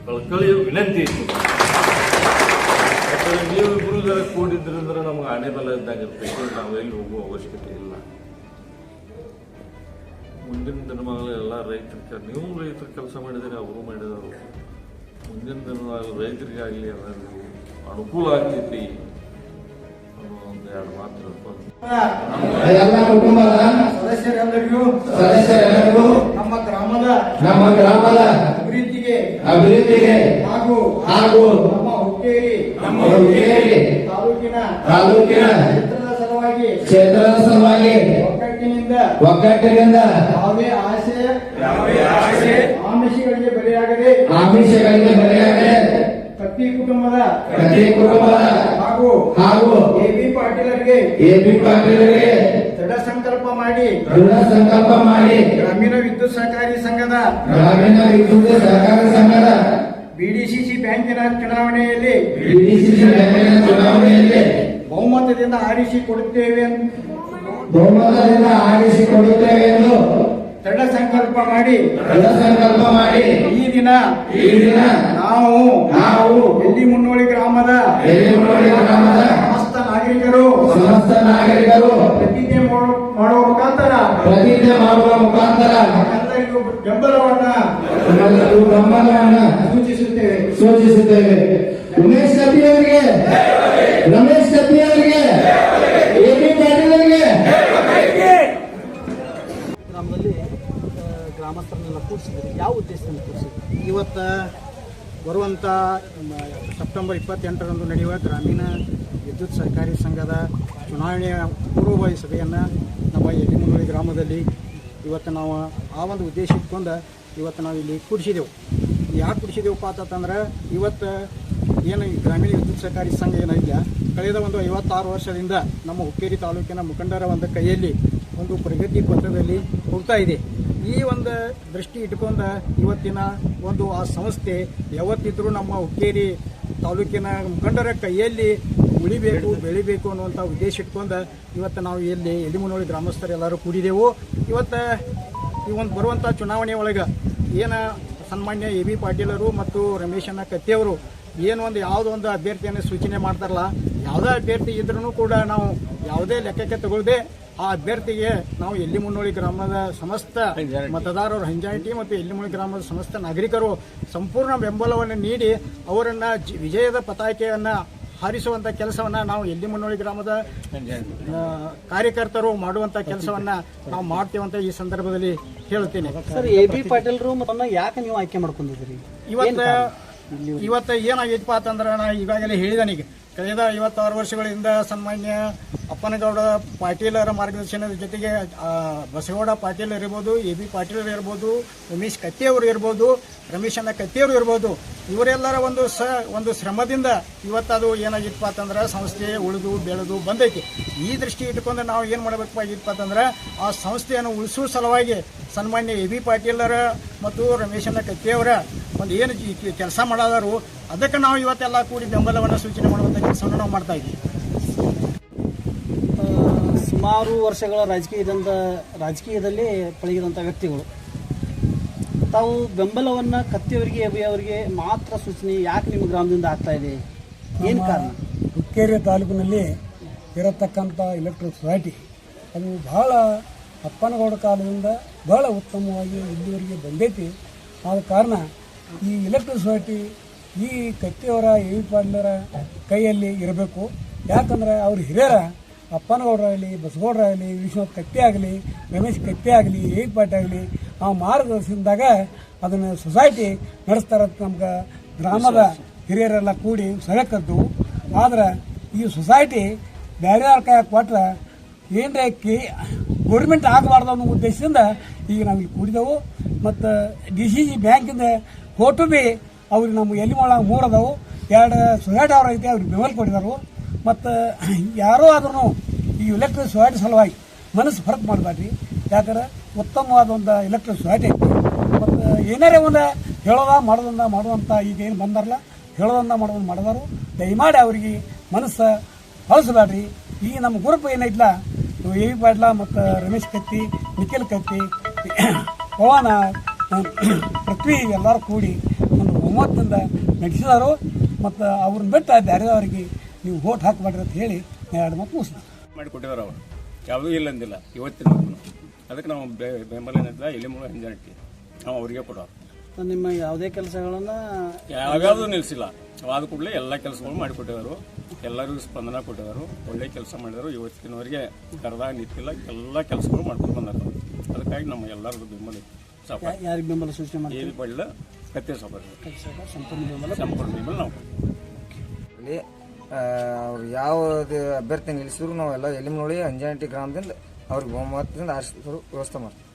ಕಳ್ಕಳಿಯ ವಿನಂತಿ ಐತಿ ಯಾಕಂದ್ರೆ ನೀವು ಇಬ್ಬರು ಜನ ಕೂಡಿದ್ರಂದ್ರೆ ನಮ್ಗೆ ಆಣೆ ಬಲ ಇದ್ದಂಗೆ ಇರ್ತೈತಿ ನಾವು ಎಲ್ಲಿ ಹೋಗುವ ಅವಶ್ಯಕತೆ ಇಲ್ಲ. ಮುಂದಿನ ದಿನಮಾನಗಳು ಎಲ್ಲ ರೈತರ ನೀವು ರೈತರ ಕೆಲಸ ಮಾಡಿದರೆ ಅವರು ಮಾಡಿದವರು. ಮುಂದಿನ ದಿನದಾಗ ರೈತರಿಗಾಗಲಿ ಅದರಲ್ಲಿ ಅನುಕೂಲ ಆಗ್ತೈತಿ ಅನ್ನೋ ಒಂದು ಎರಡು ಮಾತು ಎಲ್ಲ ಕುಟುಂಬದ ಸದಸ್ಯರೆಲ್ಲರಿಗೂ ಸದಸ್ಯರೆಲ್ಲರಿಗೂ ನಮ್ಮ ಗ್ರಾಮದ ನಮ್ಮ ಗ್ರಾಮದ ಅಭಿವೃದ್ಧಿಗೆ ಅಭಿವೃದ್ಧಿಗೆ ಹಾಗೂ ಹಾಗೂ ನಮ್ಮ ಹುಕ್ಕೇರಿ ನಮ್ಮ ಹುಕ್ಕೇರಿ ತಾಲೂಕಿನ ತಾಲೂಕಿನ ಕ್ಷೇತ್ರದ ಸಲುವಾಗಿ ಕ್ಷೇತ್ರದ ಸಲುವಾಗಿ ಒಗ್ಗಟ್ಟಿನಿಂದ ಒಗ್ಗಟ್ಟಿನಿಂದ ಯಾವುದೇ ಆಸೆ ಆಮಿಷಗಳಿಗೆ ಬಲಿಯಾಗದೆ ಆಮಿಷಗಳಿಗೆ ಬಲಿಯಾಗದೆ ಪ್ರತಿ ಕುಟುಂಬದ ಪ್ರತಿ ಕುಟುಂಬದ ಹಾಗೂ ಹಾಗೂ ಎ ಬಿ ಪಾಟೀಲರಿಗೆ ಎ ಬಿ ಪಾಟೀಲರಿಗೆ ದೃಢ ಸಂಕಲ್ಪ ಮಾಡಿ ದೃಢ ಸಂಕಲ್ಪ ಮಾಡಿ ಗ್ರಾಮೀಣ ವಿದ್ಯುತ್ ಸಹಕಾರಿ ಸಂಘದ ಗ್ರಾಮೀಣ ವಿದ್ಯುತ್ ಸಹಕಾರಿ ಸಂಘದ ಬಿಡಿಸಿಸಿ ಬ್ಯಾಂಕಿನ ಚುನಾವಣೆಯಲ್ಲಿ ಬಿಡಿಸಿಸಿ ಬ್ಯಾಂಕಿನ ಚುನಾವಣೆಯಲ್ಲಿ ಬಹುಮತದಿಂದ ಆರಿಸಿಕೊಡುತ್ತೇವೆ ಬಹುಮತದಿಂದ ಆರಿಸಿಕೊಡುತ್ತೇವೆ ಎಂದು ದೃಢ ಸಂಕಲ್ಪ ಮಾಡಿ ದೃಢ ಸಂಕಲ್ಪ ಮಾಡಿ ಈ ದಿನ ಈ ದಿನ ನಾವು ನಾವು ಎಲ್ಲಿ ಮುನ್ನೋಳಿ ಗ್ರಾಮದ ಎಲ್ಲಿಮೂಡಿ ಗ್ರಾಮದ ಸಮಸ್ತ ನಾಗರಿಕರು ಸಮಸ್ತ ನಾಗರಿಕರು ಪ್ರತಿಜ್ಞೆ ಮಾಡು- ಮಾಡುವ ಮುಖಾಂತರ ಪ್ರತಿಜ್ಞೆ ಮಾಡುವ ಮುಖಾಂತರ ಎಲ್ಲರಿಗೂ ಬೆಂಬಲವನ್ನ ಬೆಂಬಲವನ್ನು ಸೂಚಿಸುತ್ತೇವೆ. ಸೂಚಿಸುತ್ತೇವೆ. ಉಮೇಶ್ ಕತ್ತಿ ಅವರಿಗೆ ರಮೇಶ್ ಕತ್ತಿ ಅವರಿಗೆ ಎ ಬಿ ಪಾಟೀಲ್ ಅವರಿಗೆ. ಗ್ರಾಮದಲ್ಲಿ ಗ್ರಾಮಸ್ಥರನ್ನೆಲ್ಲ ಕೂರಿಸಿದ್ರು ಯಾವ ಉದ್ದೇಶದಿಂದ ಕೂರಿಸಿದ್ರು ಇವತ್ತು ಬರುವಂಥ ಸೆಪ್ಟೆಂಬರ್ ಇಪ್ಪತ್ತೆಂಟರಂದು ನಡೆಯುವ ಗ್ರಾಮೀಣ ವಿದ್ಯುತ್ ಸಹಕಾರಿ ಸಂಘದ ಚುನಾವಣೆಯ ಪೂರ್ವಭಾವಿ ಸಭೆಯನ್ನು ನಮ್ಮ ಯಲಿಮುನೋಳಿ ಗ್ರಾಮದಲ್ಲಿ ಇವತ್ತು ನಾವು ಆ ಒಂದು ಉದ್ದೇಶ ಇಟ್ಕೊಂಡು ಇವತ್ತು ನಾವು ಇಲ್ಲಿ ಕುಡಿಸಿದೆವು. ಯಾಕೆ ಕುಡಿಸಿದೆವಪ್ಪ ಅಂತಂದ್ರೆ, ಇವತ್ತು ಏನು ಗ್ರಾಮೀಣ ವಿದ್ಯುತ್ ಸಹಕಾರಿ ಸಂಘ ಏನಿದೆ ಕಳೆದ ಒಂದು ಐವತ್ತಾರು ವರ್ಷದಿಂದ ನಮ್ಮ ಹುಕ್ಕೇರಿ ತಾಲೂಕಿನ ಮುಖಂಡರ ಒಂದು ಕೈಯಲ್ಲಿ ಒಂದು ಪ್ರಗತಿ ಪತ್ರದಲ್ಲಿ ಹೋಗ್ತಾ ಇದೆ. ಈ ಒಂದು ದೃಷ್ಟಿ ಇಟ್ಕೊಂಡು ಇವತ್ತಿನ ಒಂದು ಆ ಸಂಸ್ಥೆ ಯಾವತ್ತಿದ್ರೂ ನಮ್ಮ ಹುಕ್ಕೇರಿ ತಾಲೂಕಿನ ಮುಖಂಡರ ಕೈಯಲ್ಲಿ ಉಳಿಬೇಕು ಬೆಳಿಬೇಕು ಅನ್ನುವಂಥ ಉದ್ದೇಶ ಇಟ್ಕೊಂಡು ಇವತ್ತು ನಾವು ಇಲ್ಲಿ ಎಲಿಮುನೋಳಿ ಗ್ರಾಮಸ್ಥರು ಎಲ್ಲರೂ ಕೂಡಿದೆವು. ಇವತ್ತು ಈ ಒಂದು ಬರುವಂಥ ಚುನಾವಣೆ ಒಳಗೆ ಏನು ಸನ್ಮಾನ್ಯ ಎ ಬಿ ಪಾಟೀಲರು ಮತ್ತು ರಮೇಶಣ್ಣ ಕತ್ತಿಯವರು ಏನು ಒಂದು ಯಾವುದೋ ಒಂದು ಅಭ್ಯರ್ಥಿಯನ್ನು ಸೂಚನೆ ಮಾಡ್ತಾರಲ್ಲ ಯಾವುದೇ ಅಭ್ಯರ್ಥಿ ಇದ್ರೂ ಕೂಡ ನಾವು ಯಾವುದೇ ಲೆಕ್ಕಕ್ಕೆ ತಗೊಳ್ಳದೆ ಆ ಅಭ್ಯರ್ಥಿಗೆ ನಾವು ಎಲ್ಲಿ ಮುನ್ನೋಳಿ ಗ್ರಾಮದ ಸಮಸ್ತ ಮತದಾರರು ಹಂಜಾಯಿಟಿ ಮತ್ತು ಎಲ್ಲಿಮುನ್ನೋಳಿ ಗ್ರಾಮದ ಸಮಸ್ತ ನಾಗರಿಕರು ಸಂಪೂರ್ಣ ಬೆಂಬಲವನ್ನು ನೀಡಿ ಅವರನ್ನು ವಿಜಯದ ಪತಾಕೆಯನ್ನ ಹಾರಿಸುವಂತ ಕೆಲಸವನ್ನ ನಾವು ಎಲ್ಲಿ ಮುನ್ನೋಳಿ ಗ್ರಾಮದ ಕಾರ್ಯಕರ್ತರು ಮಾಡುವಂತ ಕೆಲಸವನ್ನ ನಾವು ಮಾಡ್ತೇವೆ ಅಂತ ಈ ಸಂದರ್ಭದಲ್ಲಿ ಹೇಳ್ತೇನೆ ಸರ್ ಎ ಬಿ ಪಾಟೀಲ್ರು ಯಾಕೆ ನೀವು ಆಯ್ಕೆ ಮಾಡ್ಕೊಂಡಿದ್ರಿ ಇವತ್ತ ಇವತ್ತು ಏನಾಗೈತಪ್ಪ ಅಂತಂದ್ರೆ ನಾ ಈಗಾಗಲೇ ಹೇಳಿದ ಈಗ. ಕಳೆದ ಐವತ್ತಾರು ವರ್ಷಗಳಿಂದ ಸನ್ಮಾನ್ಯ ಅಪ್ಪನಗೌಡ ಪಾಟೀಲರ ಮಾರ್ಗದರ್ಶನದ ಜೊತೆಗೆ ಬಸಗೌಡ ಪಾಟೀಲ್ ಇರ್ಬೋದು ಎ ಬಿ ಪಾಟೀಲ್ ಇರ್ಬೋದು, ಉಮೇಶ್ ಕತ್ತಿಯವರು ಇರ್ಬೋದು ರಮೇಶಣ್ಣ ಕತ್ತಿಯವರು ಇರ್ಬೋದು, ಇವರೆಲ್ಲರ ಒಂದು ಸ, ಒಂದು ಶ್ರಮದಿಂದ ಇವತ್ತದು ಏನಾಗಿತ್ತಪ್ಪ ಅಂತಂದ್ರೆ ಸಂಸ್ಥೆ ಉಳಿದು ಬೆಳೆದು ಬಂದೈತಿ. ಈ ದೃಷ್ಟಿ ಇಟ್ಕೊಂಡು ನಾವು ಏನು ಮಾಡಬೇಕಾಗಿತ್ತಪ್ಪ ಅಂತಂದ್ರೆ, ಆ ಸಂಸ್ಥೆಯನ್ನು ಉಳಿಸುವ ಸಲುವಾಗಿ ಸನ್ಮಾನ್ಯ ಎ ಬಿ ಪಾಟೀಲರ ಮತ್ತು ರಮೇಶಣ್ಣ ಕತ್ತಿಯವರ ಒಂದು ಏನು ಕೆಲಸ ಮಾಡೋದಾರು ಅದಕ್ಕೆ ನಾವು ಇವತ್ತೆಲ್ಲ ಕೂಡಿ ಬೆಂಬಲವನ್ನು ಸೂಚನೆ ಮಾಡುವಂಥ ಕೆಲಸವನ್ನು ನಾವು ಮಾಡ್ತಾ ಇದ್ದೀವಿ ಸುಮಾರು ವರ್ಷಗಳ ರಾಜಕೀಯದಿಂದ ರಾಜಕೀಯದಲ್ಲಿ ಪಳಗಿದಂಥ ವ್ಯಕ್ತಿಗಳು. ತಾವು ಬೆಂಬಲವನ್ನು ಕತ್ತಿಯವರಿಗೆ ಅಭಿಯವರಿಗೆ ಮಾತ್ರ ಸೂಚನೆ ಯಾಕೆ ನಿಮ್ಮ ಗ್ರಾಮದಿಂದ ಆಗ್ತಾ ಇದೆ? ಏನು ಕಾರಣ? ಹುಕ್ಕೇರಿ ತಾಲೂಕಿನಲ್ಲಿ ಇರತಕ್ಕಂಥ ಎಲೆಕ್ಟ್ರಿಕ್ ಸೊಸೈಟಿ ಅದು ಬಹಳ ಅಪ್ಪನಗೌಡ ಕಾಲದಿಂದ ಬಹಳ ಉತ್ತಮವಾಗಿ ಇಲ್ಲಿವರೆಗೆ ಬಂದೈತಿ. ಆದ ಕಾರಣ ಈ ಎಲೆಕ್ಟ್ರಿಕ್ ಸೊಸೈಟಿ ಈ ಕತ್ತಿಯವರ ಎ ವಿ ಪಾಟೀಲರ ಕೈಯಲ್ಲಿ ಇರಬೇಕು. ಯಾಕಂದ್ರೆ ಅವ್ರ ಹಿರಿಯರ ಅಪ್ಪನಗೌಡರಾಗಲಿ ಬಸಗೌಡರಾಗಲಿ ವಿಶ್ವನಾಥ್ ಕತ್ತಿ ಆಗಲಿ ರಮೇಶ್ ಕತ್ತಿ ಆಗಲಿ ಎ ವಿ ಪಾಟೀಲ್ ಆಗಲಿ ಆ ಮಾರ್ಗದರ್ಶನದಾಗ ಅದನ್ನು ಸೊಸೈಟಿ ನಡೆಸ್ತಾರ ನಮ್ಗೆ ಗ್ರಾಮದ ಹಿರಿಯರೆಲ್ಲ ಕೂಡಿ ಸಲಕ್ಕದ್ದು ಆದ್ರೆ ಈ ಸೊಸೈಟಿ ಬೇರೆ ಕೈ ಕೊಟ್ರೆ ಏನರೇ ಕಿ ಗೌರ್ಮೆಂಟ್ ಆಗಬಾರ್ದು ಅನ್ನೋ ಉದ್ದೇಶದಿಂದ ಈಗ ನಾವು ಇಲ್ಲಿ ಕೂಡಿದೆವು. ಮತ್ತು ಡಿ ಸಿ ಜಿ ಬ್ಯಾಂಕಿಂದ ಕೋಟು ಬಿ ಅವ್ರಿಗೆ ನಮ್ಮ ಎಲ್ಲಿ ಒಳಗೆ ಮೂರು ಎರಡು ಸೊಸೈಟಿ ಅವ್ರ ಐತೆ, ಅವ್ರಿಗೆ ಬೆಂಬಲ ಕೊಟ್ಟಿದ್ದಾರೆ ಮತ್ತು ಯಾರೋ ಆದ್ರೂ ಈ ಎಲೆಕ್ಟ್ರಿಕ್ ಸೊಸೈಟಿ ಸಲುವಾಗಿ ಮನಸ್ಸು ಫರ್ಕ್ ಮಾಡಬೇಡ್ರಿ ಯಾಕಂದ್ರೆ ಉತ್ತಮವಾದ ಒಂದು ಎಲೆಕ್ಟ್ರಿಕ್ ಸೊಸೈಟಿ ಐತಿ. ಮತ್ತು ಏನಾರೇ ಒಂದು ಹೇಳೋದ ಮಾಡೋದಂದ ಮಾಡುವಂಥ ಈಗ ಏನು ಬಂದಾರಲ್ಲ ಹೇಳೋದಂದ ಮಾಡೋದನ್ನ ಮಾಡಿದಾರು. ದಯಮಾಡಿ ಅವರಿಗೆ ಮನಸ್ಸು ಹೊಲಿಸ್ಬೇಡ್ರಿ ಈ ನಮ್ಮ ಗ್ರೂಪ್ ಏನೈತ್ಲ? ಎ ವಿ ಪಾಟ್ಲ ಮತ್ತು ರಮೇಶ್ ಕತ್ತಿ, ನಿಖಿಲ್ ಕತ್ತಿ, ಪವನ, ಪೃಥ್ವಿ ಎಲ್ಲರೂ ಕೂಡಿ ಒಂದು ಒಮ್ಮತದಿಂದ ನಡೆಸಿದಾರು ಮತ್ತು ಅವ್ರನ್ನ ಬಿಟ್ಟು ಬೇರೆದವರಿಗೆ ನೀವು ಓಟ್ ಹಾಕಬೇಡ್ರಿ ಅಂತ ಹೇಳಿ ಎರಡು ಮತ್ತು ಮುಗಿಸ್ತಾರೆ ಮಾಡಿಕೊಟ್ಟಿದ್ದಾರೆ ಅವರು. ಯಾವುದೂ ಇಲ್ಲ ಅಂದಿಲ್ಲ ಇವತ್ತಿನ ಅದಕ್ಕೆ ನಾವು ಬೆ- ಬೆಂಬಲ ಏನಿಲ್ಲ ಇಲ್ಲಿ ಮೂಲ ಹಿಂಜಾಣಿಕೆ ನಾವು ಅವರಿಗೆ ಕೊಡೋರು. ನಿಮ್ಮ ಯಾವುದೇ ಕೆಲಸಗಳನ್ನು ಯಾವ್ಯಾವುದು ನಿಲ್ಲಿಸಿಲ್ಲ ಆದ ಕೂಡಲೇ ಎಲ್ಲ ಕೆಲಸಗಳು ಮಾಡಿಕೊಟ್ಟಿದ್ದಾರೆ ಎಲ್ಲರಿಗೂ ಸ್ಪಂದನ ಕೊಟ್ಟಿದ್ದಾರೆ ಒಳ್ಳೆ ಕೆಲಸ ಮಾಡಿದರು. ಇವತ್ತಿನವರೆಗೆ ಕರೆದಾಗ ನಿಂತಿಲ್ಲ ಎಲ್ಲ ಕೆಲಸಗಳು ಮಾಡ್ಕೊಂಡು ಬಂದಾರೆ ಅದಕ್ಕಾಗಿ ನಮ್ಮ ಎಲ್ಲರದ್ದು ಬೆಂಬಲ. ಯಾರಿಗೆ ಬೆಂಬಲ ಸೂಚನೆ ಮಾಡಿ ಏರಿ ಬಳ್ಳ ಕತ್ತೆ ಸಾಪಾರ ಸಂಪೂರ್ಣ ನಾವು ಅವ್ರು ಯಾವ ಅಭ್ಯರ್ಥಿ ನಿಲ್ಲಿಸಿದ್ರು ನಾವೆಲ್ಲ ಎಲ್ಲಿ ನೋಡಿ ಅಂಜಾನಟಿ ಗ್ರಾಮದಿಂದ ಅವ್ರಿಗೆ ಬಹುಮತದಿಂದ ಆರಿಸಿದ್ರು ವ್ಯವಸ್ಥೆ ಮಾಡ್ತೀವಿ.